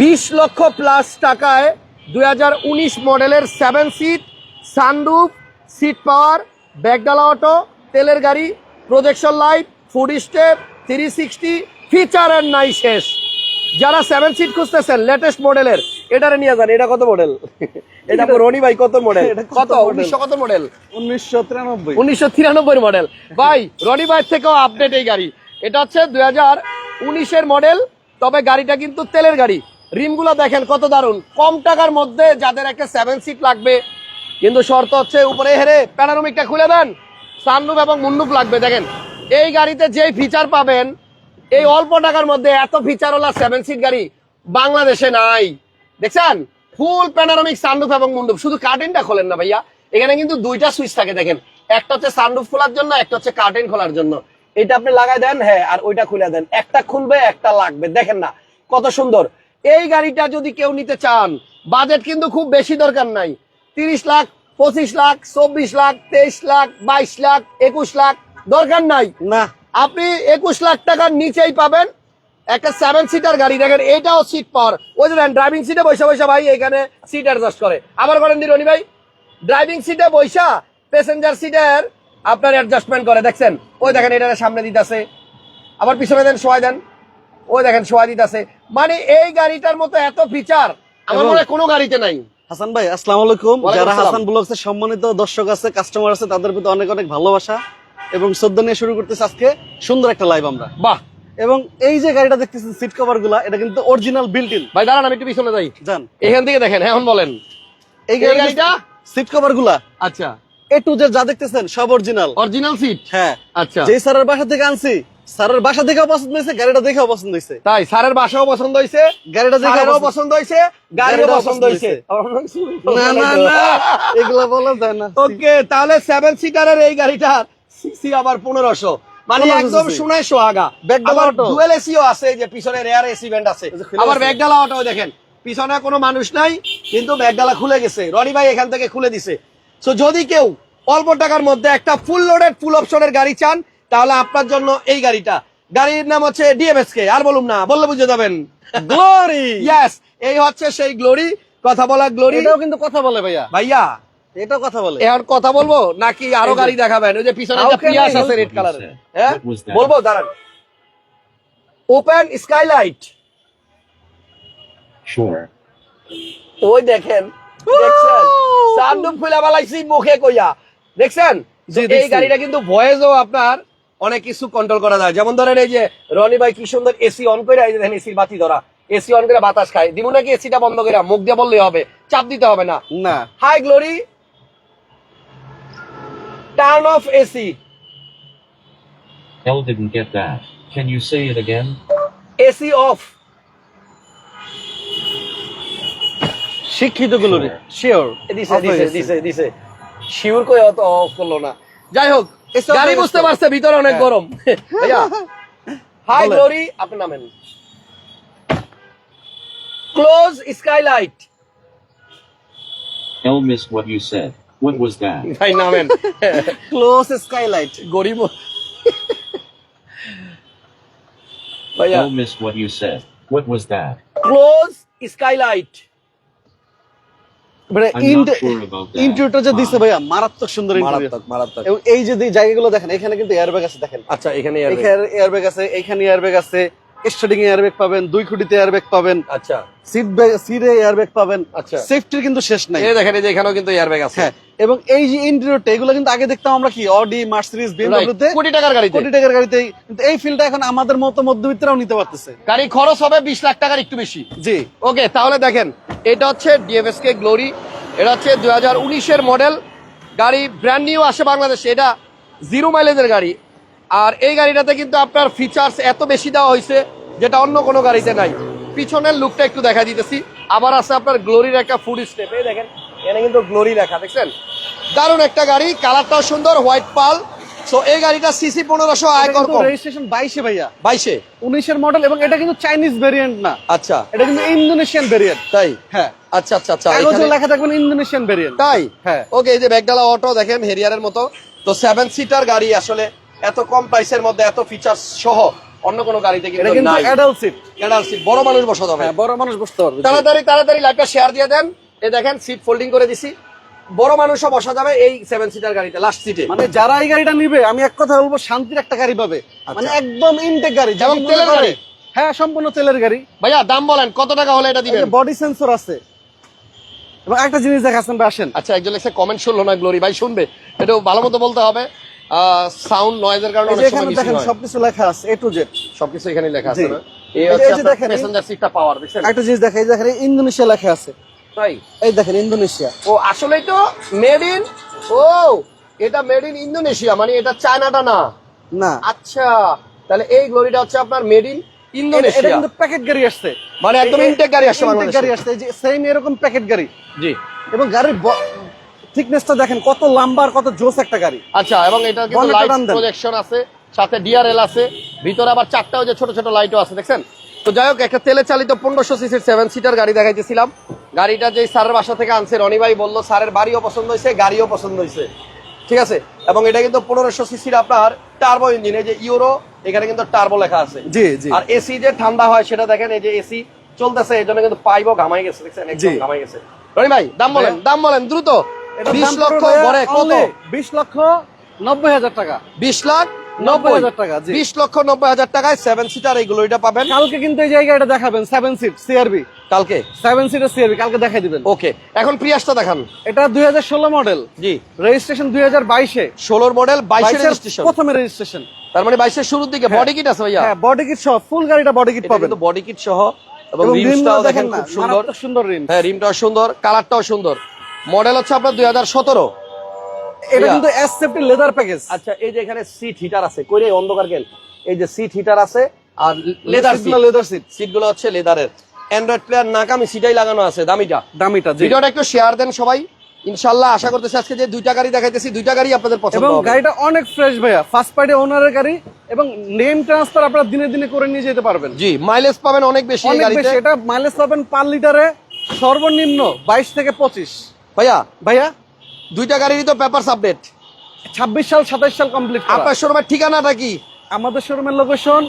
বিশ লক্ষ প্লাস টাকায় দুই হাজার উনিশ মডেলের seven seat sunroof seat power ব্যাগডালা auto তেলের গাড়ি projection light foot step three sixty feature and নাই শেষ। যারা সেভেন সিট খুঁজতেছেন লেটেস্ট মডেলের এটারে নিয়ে যান এটা কত মডেল এটা রনি ভাই কত মডেল এটা কত উনিশশো কত মডেল উনিশশো তিরানব্বই। উনিশশো তিরানব্বই মডেল ভাই রনি ভাই থেকেও আপডেট এই গাড়ি। এটা হচ্ছে দুই হাজার উনিশের মডেল তবে গাড়িটা কিন্তু তেলের গাড়ি। রিমগুলো দেখেন কত দারুণ। কম টাকার মধ্যে যাদের একটা সেভেন সিট লাগবে, কিন্তু শর্ত হচ্ছে উপরে হেরে প্যানারোমিকটা খুলে দেন সানরুফ এবং মুন্নুপ লাগবে। দেখেন, এই গাড়িতে যেই ফিচার পাবেন, এই অল্প টাকার মধ্যে এত ফিচারওয়ালা সেভেন সিট গাড়ি বাংলাদেশে নাই। দেখছেন? ফুল প্যানারোমিক সানরুফ এবং মুন্ডুপ শুধু কার্টেনটা খোলেন না ভাইয়া, এখানে কিন্তু দুইটা সুইচ থাকে, দেখেন। একটা হচ্ছে সানরুফ খোলার জন্য, একটা হচ্ছে কার্টেন খোলার জন্য। এটা আপনি লাগাই দেন হ্যাঁ আর ওইটা খুলে দেন। একটা খুলবে, একটা লাগবে। দেখেন না, কত সুন্দর। এই গাড়িটা যদি কেউ নিতে চান বাজেট কিন্তু খুব বেশি দরকার নাই। তিরিশ লাখ পঁচিশ লাখ চব্বিশ লাখ তেইশ লাখ বাইশ লাখ একুশ লাখ দরকার নাই। না। আপনি একুশ লাখ টাকার নিচেই পাবেন একটা সেভেন সিটার গাড়ি। দেখেন এটাও সিট পাওয়ার ওই যে ড্রাইভিং সিটে বসে বসে ভাই এখানে সিট অ্যাডজাস্ট করে। আবার করেন দিরনি ভাই ড্রাইভিং সিটে বৈশা প্যাসেঞ্জার সিটের আপনার অ্যাডজাস্টমেন্ট করে। দেখছেন? ওই দেখেন এটা সামনে দিতেছে। আবার পিছনে দেন শোয়া দেন। ওই দেখেন শোয়া দিতেছে মানে এই গাড়িটার মতো এত ফিচার আমার মনে কোনো গাড়িতে নাই। হাসান ভাই আসসালামু আলাইকুম। যারা হাসান ব্লগস এর সম্মানিত দর্শক আছে কাস্টমার আছে তাদের প্রতি অনেক অনেক ভালোবাসা এবং শ্রদ্ধা নিয়ে শুরু করতেছি আজকে সুন্দর একটা লাইভ আমরা। বাহ। এবং এই যে গাড়িটা দেখতেছেন সিট কভারগুলা এটা কিন্তু অরিজিনাল বিল্ট ইন ভাই দাঁড়ান আমি একটু পিছনে যাই। জান এখান থেকে দেখেন এখন বলেন। এই গাড়িটা গাড়িটা? সিট কভারগুলা। আচ্ছা। এ টু জেড যা দেখতেছেন সব অরিজিনাল অরিজিনাল সিট হ্যাঁ। আচ্ছা। যেই স্যারের বাসা থেকে আনছি স্যারের বাসা দেখেও পছন্দ হয়েছে গাড়িটা দেখেও পছন্দ হয়েছে। তাই স্যারের বাসাও পছন্দ হয়েছে গাড়িটা দেখেও পছন্দ হয়েছে গাড়িও পছন্দ হয়েছে। না না না এগুলা বলা যায় না। ওকে তাহলে সেভেন সিটারের এই গাড়িটার সিসি আবার পনেরোশো। মানে একদম শোনায় সোহাগা। আবার ডুয়েল এসিও আছে যে পিছনে রেয়ার এসি ভেন্ট আছে। আবার। ব্যাগডালা অটো দেখেন। পিছনে কোনো মানুষ নাই কিন্তু ব্যাগডালা খুলে গেছে। রনি ভাই এখান থেকে খুলে দিছে। সো যদি কেউ অল্প টাকার মধ্যে একটা ফুল লোডেড ফুল অপশনের গাড়ি চান তাহলে আপনার জন্য এই গাড়িটা। গাড়ির নাম হচ্ছে ডিএমএস কে আর বলুন না বললে বুঝে যাবেন। গ্লোরি ইয়েস এই হচ্ছে সেই গ্লোরি কথা বলা গ্লোরি এটাও কিন্তু কথা বলে ভাইয়া। ভাইয়া এটাও কথা বলে। এখন কথা বলব নাকি আরও গাড়ি দেখাবেন? ওই যে পিছনে একটা পিয়াস আছে রেড কালারের হ্যাঁ? বলব দাঁড়ান। Open skylight. ওই দেখেন দেখছেন? খুলে বালাইছি মুখে কইয়া। দেখছেন? এই গাড়িটা কিন্তু ভয়েসও আপনার অনেক কিছু কন্ট্রোল করা যায়। যেমন ধরেন এই যে রনি ভাই কি সুন্দর এসি অন করে এই যে দেখেন এসির বাতি ধরা। এসি অন করে বাতাস খায়। দিব নাকি এসিটা বন্ধ করে মুখ দিয়ে বললেই হবে চাপ দিতে হবে না? না। Hi Glory turn off AC L didn't get that. Can you say it again? AC off শিক্ষিত গ্লোরি শিওর দিছে দিছে দিছে দিছে শিওর কই অত অফ করল না। যাই হোক গাড়ি বুঝতে। পারছে ভিতরে অনেক হ্যাঁ। গরম হাই। গ্লোরি আপনি নামেন close skylight L missed what you said. What was that? ভাই নামেন ক্লোজ স্কাইলাইট গরিব ভাইয়া L missed what you said. What was that? Close skylight ইন্টারভিউটা যে দিছে ভাইয়া মারাত্মক সুন্দর ইন্টারভিউ মারাত্মক মারাত্মক। এবং এই যে যে জায়গাগুলো দেখেন এখানে কিন্তু এয়ারব্যাগ আছে দেখেন। আচ্ছা এখানে এয়ারব্যাগ আছে এখানে এয়ারব্যাগ আছে স্টার্টিং এয়ারব্যাগ পাবেন দুই খুঁটিতে এয়ারব্যাগ পাবেন। আচ্ছা। সিট ব্যাগ সিটে এয়ারব্যাগ পাবেন। আচ্ছা। সেফটির কিন্তু শেষ নাই। দেখেন এই যে এখানেও কিন্তু এয়ারব্যাগ আছে। হ্যাঁ এবং এই যে ইন্টেরিয়রটা এগুলো কিন্তু আগে দেখতাম আমরা কি অডি মার্সিডিজ বিএমডব্লিউতে কোটি টাকার গাড়িতে। কোটি টাকার গাড়িতে। কিন্তু এই ফিল্ডটা এখন আমাদের মতো মধ্যবিত্তরাও নিতে পারতেছে। গাড়ি খরচ হবে বিশ লাখ টাকার একটু বেশি। জি। ওকে তাহলে দেখেন এটা হচ্ছে ডিএফএসকে গ্লোরি এটা হচ্ছে দুই হাজার উনিশের মডেল গাড়ি ব্র্যান্ড নিউ আসে বাংলাদেশে এটা জিরো মাইলেজের গাড়ি। আর এই গাড়িটাতে কিন্তু আপনার ফিচার্স এত বেশি দেওয়া হয়েছে যেটা অন্য কোনো গাড়িতে নাই। পিছনের লুকটা একটু দেখা দিতেছি। আবার আছে আপনার গ্লোরির একটা ফুড স্টেপ এই দেখেন। এখানে কিন্তু গ্লোরি লেখা দেখছেন? দারুণ একটা গাড়ি কালারটাও সুন্দর হোয়াইট পাল সো এই গাড়িটা সিসি পনেরোশো আয়কর রেজিস্ট্রেশন বাইশে ভাইয়া। বাইশে? উনিশের মডেল এবং এটা কিন্তু চাইনিজ ভেরিয়েন্ট না। আচ্ছা। এটা কিন্তু ইন্দোনেশিয়ান ভেরিয়েন্ট তাই? হ্যাঁ। আচ্ছা আচ্ছা আচ্ছা কাগজে লেখা থাকবেন ইন্দোনেশিয়ান ভেরিয়েন্ট তাই? হ্যাঁ। ওকে এই যে ব্যাগডালা অটো দেখেন হেরিয়ারের মতো। তো সেভেন সিটার গাড়ি আসলে এত কম প্রাইসের মধ্যে এত ফিচার সহ অন্য কোনো গাড়িতে এটা কিন্তু নাই। অ্যাডাল্ট সিট Adult seat, বড় মানুষ বসা যাবে হ্যাঁ বড় মানুষ বসতে পারবে তাড়াতাড়ি তাড়াতাড়ি লাইভটা শেয়ার দিয়ে দেন। এই দেখেন সিট ফোল্ডিং করে দিছি। বড় মানুষও বসা যাবে এই সেভেন সিটার গাড়িতে লাস্ট সিটে মানে যারা এই গাড়িটা নিবে আমি এক কথা বলব শান্তির একটা গাড়ি পাবে। মানে একদম ইনটেক গাড়ি আচ্ছা। যেমন তেলের গাড়ি? হ্যাঁ সম্পূর্ণ তেলের গাড়ি। ভাইয়া দাম বলেন কত টাকা হলে এটা দিবেন? বডি সেন্সর আছে। এবং একটা জিনিস দেখাচ্ছেন ভাই আসেন। আচ্ছা একজন লেখছে কমেন্ট শুনলো না গ্লোরি ভাই শুনবে। এটা ভালো মতো বলতে হবে। সাউন্ড নয়েজের কারণে অনেক সময় মিসিং দেখেন হয়। সবকিছু লেখা আছে এ টু জেড সবকিছু এখানে লেখা আছে না? এই হচ্ছে দেখেন, এই- প্যাসেঞ্জার সিটটা পাওয়ার দেখছেন? একটা জিনিস দেখা এই দেখেন ইন্দোনেশিয়া লেখা আছে। তাই এই দেখেন ইন্দোনেশিয়া। ও আসলেই তো মেড ইন ও এটা মেড ইন ইন্দোনেশিয়া মানে এটা চায়নাটা না। না। আচ্ছা তাহলে এই গ্লোরিটা হচ্ছে আপনার মেড ইন এটা- এটা কিন্তু প্যাকেট গাড়ি আসছে। মানে একদম ইনটেক গাড়ি আসছে ইনটেক গাড়ি আসছে যে সেম এরকম প্যাকেট গাড়ি। জি। এবং গাড়ির থিকনেসটা দেখেন কত লম্বা আর কত জোস একটা গাড়ি। আচ্ছা এবং এটা কিন্তু Bonnet-টা লাইট টান প্রজেকশন আছে সাথে ডিআরএল আছে ভিতরে আবার চারটাও যে ছোট ছোট লাইটও আছে দেখছেন? তো যাই হোক একটা তেলে চালিত পনেরোশো সিসির সেভেন সিটার গাড়ি দেখাইতেছিলাম। গাড়িটা যে স্যারের বাসা থেকে আনছে রনি ভাই বলল স্যারের বাড়িও পছন্দ হয়েছে গাড়িও পছন্দ হয়েছে। ঠিক আছে? এবং এটা কিন্তু পনেরোশো সিসির আপনার টার্বো ইঞ্জিন এই যে ইউরো এখানে কিন্তু টার্বো লেখা আছে। জি জি। আর এসি যে ঠান্ডা হয় সেটা দেখেন এই যে এসি চলতেছে এই জন্য কিন্তু পাইবও ঘামাই গেছে দেখছেন? একদম ঘামাই গেছে। রনি ভাই দাম বলেন দাম বলেন দ্রুত। বিশ লক্ষ ঘরে কত? 20 লক্ষ নব্বই হাজার টাকা। বিশ লাখ নব্বই টাকা। বিশ লক্ষ নব্বই হাজার টাকায় সেভেন সিটার এইগুলো এটা পাবেন। কালকে কিন্তু এই জায়গাটা দেখাবেন সেভেন সিট সিআরবি কালকে? সেভেন সিটের সিআরবি কালকে দেখাই দিবেন। ওকে এখন প্রিয়াসটা দেখান। এটা দুই হাজার ষোলো মডেল জি। রেজিস্ট্রেশন দুই হাজার বাইশে। ষোলোর মডেল বাইশের রেজিস্ট্রেশন প্রথমে রেজিস্ট্রেশন তার মানে বাইশের শুরুর দিকে বডি কিট আছে ভাইয়া। হ্যাঁ বডি কিট সহ ফুল গাড়িটা বডি কিট এটা পাবেন। কিন্তু বডি কিট সহ এবং দেখেন খুব সুন্দর। সুন্দর রিম হ্যাঁ রিমটাও সুন্দর কালারটাও সুন্দর। মডেল হচ্ছে আপনার দুই হাজার সতেরো। এটা কিন্তু এস সেফটি লেদার প্যাকেজ আচ্ছা এই যে এখানে সিট হিটার আছে কইরে অন্ধকার গেল। এই যে সিট হিটার আছে আর লেদার সিট লেদার সিট সিটগুলো হচ্ছে লেদারের অ্যান্ড্রয়েড প্লেয়ার নাকামি সিটাই লাগানো আছে দামিটা। দামিটা ভিডিওটা একটু শেয়ার দেন সবাই। ইনশাল্লাহ আশা করতেছি আজকে যে দুইটা গাড়ি দেখাইতেছি দুইটা গাড়ি আপনাদের পছন্দ এবং গাড়িটা অনেক ফ্রেশ ভাইয়া ফার্স্ট পার্টি ওনারের গাড়ি এবং নেম ট্রান্সফার আপনারা দিনে দিনে করে নিয়ে যেতে পারবেন। জি মাইলেজ পাবেন অনেক বেশি এই গাড়িতে। এটা মাইলেজ পাবেন পার লিটারে সর্বনিম্ন বাইশ থেকে পঁচিশ। ভাইয়া? ভাইয়া? দুইটা গাড়িরই তো পেপারস আপডেট ছাব্বিশ সাল সাতাইশ সাল কমপ্লিট আপনার শোরুমের ঠিকানাটা কি? আমাদের শোরুমের লোকেশন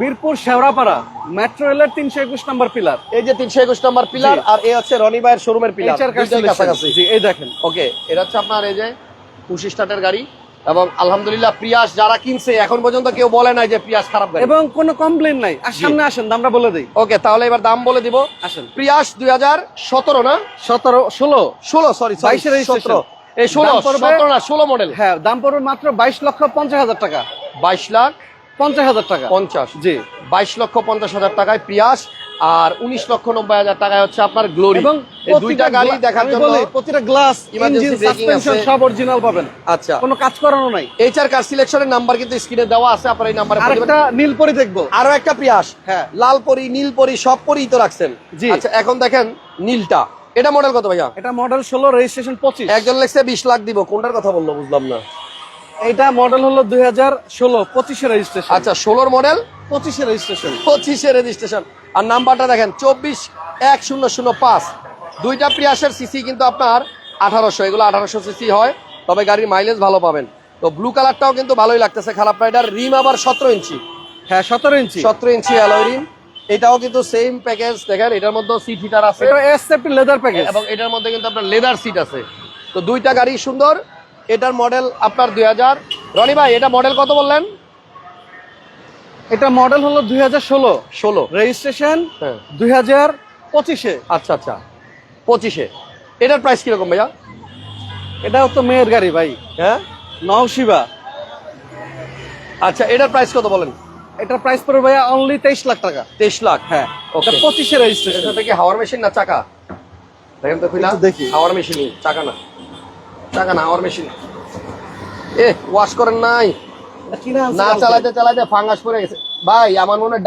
মিরপুর শেওড়াপাড়া। মেট্রো রেলের তিনশো একুশ নম্বর পিলার এই যে তিনশো একুশ নম্বর পিলার আর এই হচ্ছে রনি ভাইয়ের শোরুমের পিলার কাছাকাছি। এই দেখেন। ওকে এটা হচ্ছে আপনার এই যে পুশি স্টার্টের গাড়ি। এবং আলহামদুলিল্লাহ প্রিয়াস যারা কিনছে এখন পর্যন্ত কেউ বলে নাই যে প্রিয়াস খারাপ গাড়ি। এবং কোনো কমপ্লেন নাই। আর সামনে আসেন আমরা বলে দিই। ওকে তাহলে এবার দাম বলে দিব। আসেন। প্রিয়াস দুই হাজার সতেরো না? সতেরো ষোলো। ষোলো সরি। সতেরো। এই ষোলো সতেরো না ষোলো মডেল হ্যাঁ দাম পড়বে মাত্র বাইশ লক্ষ পঞ্চাশ হাজার টাকা। বাইশ লাখ পঞ্চাশ হাজার টাকা। পঞ্চাশ। জি। বাইশ লক্ষ পঞ্চাশ হাজার টাকায় প্রিয়াস আর উনিশ লক্ষ নব্বই হাজার টাকায় হচ্ছে আপনার গ্লোরি এবং দুইটা গাড়ি দেখার জন্য প্রতিটা গ্লাস ইঞ্জিন সাসপেনশন সব অরিজিনাল পাবেন। আচ্ছা। কোনো কাজ করানো নাই। এইচআর কার সিলেকশনের নাম্বার কিন্তু স্ক্রিনে দেওয়া আছে আপনার এই নাম্বারে আরেকটা নীলপরি দেখব। আরও একটা প্রিয়াস হ্যাঁ। লাল পরি নীল পরি সব পরিই তো রাখছেন। জি। আচ্ছা এখন দেখেন নীলটা। এটা মডেল কত ভাইয়া? এটা মডেল ষোলো রেজিস্ট্রেশন পঁচিশ। একজন লেখছে বিশ লাখ দিব। কোনটার কথা বলল বুঝলাম না। এটা মডেল হলো দুই হাজার ষোলো পঁচিশে রেজিস্ট্রেশন আচ্ছা ষোলোর মডেল পঁচিশে রেজিস্ট্রেশন পঁচিশে রেজিস্ট্রেশন আর নাম্বারটা দেখেন চব্বিশ এক শূন্য শূন্য পাঁচ। দুইটা প্রিয়াসের সিসি কিন্তু আপনার আঠারোশো এগুলো আঠারোশো সিসি হয় তবে গাড়ির মাইলেজ ভালো পাবেন। তো ব্লু কালারটাও কিন্তু ভালোই লাগতেছে খারাপ রাইডার রিম আবার সতেরো ইঞ্চি। হ্যাঁ সতেরো ইঞ্চি। সতেরো ইঞ্চি অ্যালয় রিম। এটাও কিন্তু সেম প্যাকেজ দেখেন এটার মধ্যে সিট হিটার আছে। এটা এস সেফটি লেদার প্যাকেজ এবং এটার মধ্যে কিন্তু আপনার লেদার সিট আছে। তো দুইটা গাড়ি সুন্দর এটার মডেল আপনার দুই হাজার। রনি ভাই এটা মডেল কত বললেন? এটা মডেল হলো দুই হাজার ষোলো। ষোলো। রেজিস্ট্রেশন হ্যাঁ। দুই হাজার পঁচিশে। আচ্ছা আচ্ছা। পঁচিশে। এটার প্রাইস কীরকম ভাইয়া? এটাও তো মেয়ের গাড়ি ভাই। হ্যাঁ? নওশিবা। আচ্ছা এটার প্রাইস কত বলেন? এটার প্রাইস পড়বে ভাইয়া অনলি তেইশ লাখ টাকা। তেইশ লাখ হ্যাঁ. এটা পঁচিশে রেজিস্ট্রেশন এটা কি হাওয়ার মেশিন না চাকা? দেখেন তো খুলা দেখি। হাওয়ার মেশিন চাকা না। চাকা না হাওয়ার মেশিন এ ওয়াশ করেন নাই। না চালাতে চালাতে ফাঙ্গাস পড়ে গেছে। ভাই আমার মনে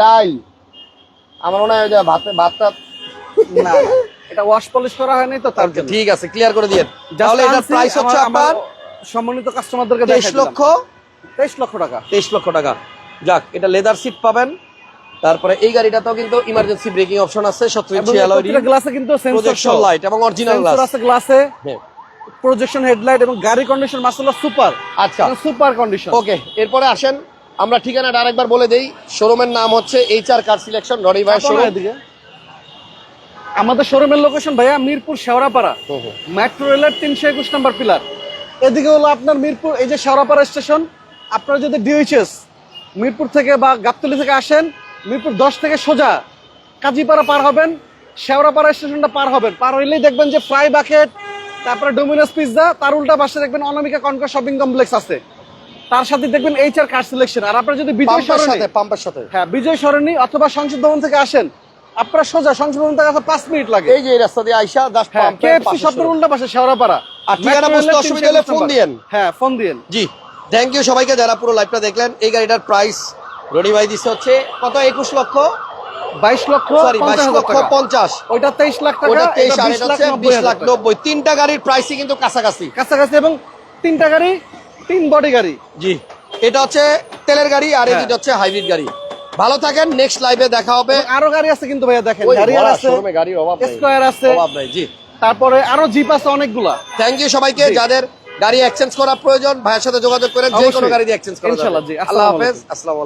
আমার মনে হয় ভাত ভাতটা না এটা ওয়াশ পলিশ করা হয়নি তো তার জন্য। ঠিক আছে ক্লিয়ার করে দিয়ে। তাহলে আনছি, প্রাইস হচ্ছে আপনার সম্মানিত কাস্টমারদেরকে তেইশ লক্ষ। তেইশ লক্ষ টাকা। তেইশ লক্ষ টাকা। যাক এটা লেদার সিট পাবেন। তারপরে এই গাড়িটাতেও কিন্তু ইমার্জেন্সি ব্রেকিং অপশন আছে ইঞ্চি অ্যালয় গ্লাসে কিন্তু সেন্সর লাইট এবং অরিজিনাল গ্লাস আছে গ্লাসে হ্যাঁ। প্রজেকশন হেডলাইট এবং গাড়ি কন্ডিশন মাসাল্লাহ সুপার। আচ্ছা। সুপার কন্ডিশন ওকে এরপরে আসেন। আমরা ঠিকানাটা আরেকবার বলে দেই। শোরুমের নাম হচ্ছে H R car selection Roni ভাইয়ের শোরুম এদিকে। আমাদের শোরুমের লোকেশন ভাইয়া মিরপুর শেওড়াপাড়া। মেট্রো রেলের তিনশো একুশ নাম্বার পিলার এদিকে হলো আপনার মিরপুর এই যে শেওড়াপাড়া স্টেশন আপনারা যদি ডিউএইচএস মিরপুর থেকে বা গাবতলি থেকে আসেন মিরপুর দশ থেকে সোজা কাজীপাড়া পার হবেন। শেওড়াপাড়া স্টেশনটা পার হবেন। পার হইলেই দেখবেন যে ফ্রাই বাকেট তারপরে ডোমিনোস পিৎজা তার উল্টা পাশে দেখবেন অনামিকা কনকা শপিং কমপ্লেক্স আছে। তার সাথে দেখবেন এইচ আর কার সিলেকশন আর আপনারা যদি বিজয় সরণি সাথে পাম্পের সাথে। হ্যাঁ বিজয় সরণি অথবা সংসদ ভবন থেকে আসেন আপনারা সোজা সংসদ ভবন থেকে আসা পাঁচ মিনিট লাগে। এই যে রাস্তা দিয়ে আইসা জাস্ট হ্যাঁ কেএফসি শব্দের উল্টা পাশে শেওড়াপাড়া। আর ঠিকানা বুঝতে অসুবিধা হলে ফোন। দিয়েন। হ্যাঁ ফোন দিয়েন। জি থ্যাংক ইউ সবাইকে যারা পুরো লাইভটা দেখলেন। এই গাড়িটার প্রাইস রনি ভাই দিচ্ছে হচ্ছে কত? একুশ লক্ষ? বাইশ লক্ষ বাইশ লক্ষ পঞ্চাশ। ওইটা তেইশ লাখ টাকা তেইশ এটা আর 20 এটা লাখ বিশ লাখ নব্বই। তিনটা গাড়ির প্রাইসই কিন্তু কাছাকাছি। কাছাকাছি এবং তিনটা গাড়ি তিন বডি গাড়ি। জি। এটা হচ্ছে তেলের গাড়ি আর হ্যাঁ। এটা হচ্ছে হাইব্রিড গাড়ি। ভালো থাকেন নেক্সট লাইভে দেখা হবে। আরও গাড়ি আছে কিন্তু ভাইয়া দেখেন। গাড়িয়ার আছে গাড়ির অভাব স্কোয়ার আছে। অভাব নেই জি। তারপরে আরও জিপ আছে অনেকগুলা। থ্যাংক ইউ সবাইকে যাদের গাড়ি এক্সচেঞ্জ করা প্রয়োজন ভাইয়ের সাথে যোগাযোগ করেন যে কোনো গাড়ি দিয়ে এক্সচেঞ্জ করা। ইনশাআল্লাহ, জি। আল্লাহ হাফেজ আসসালামু আলাইকুম।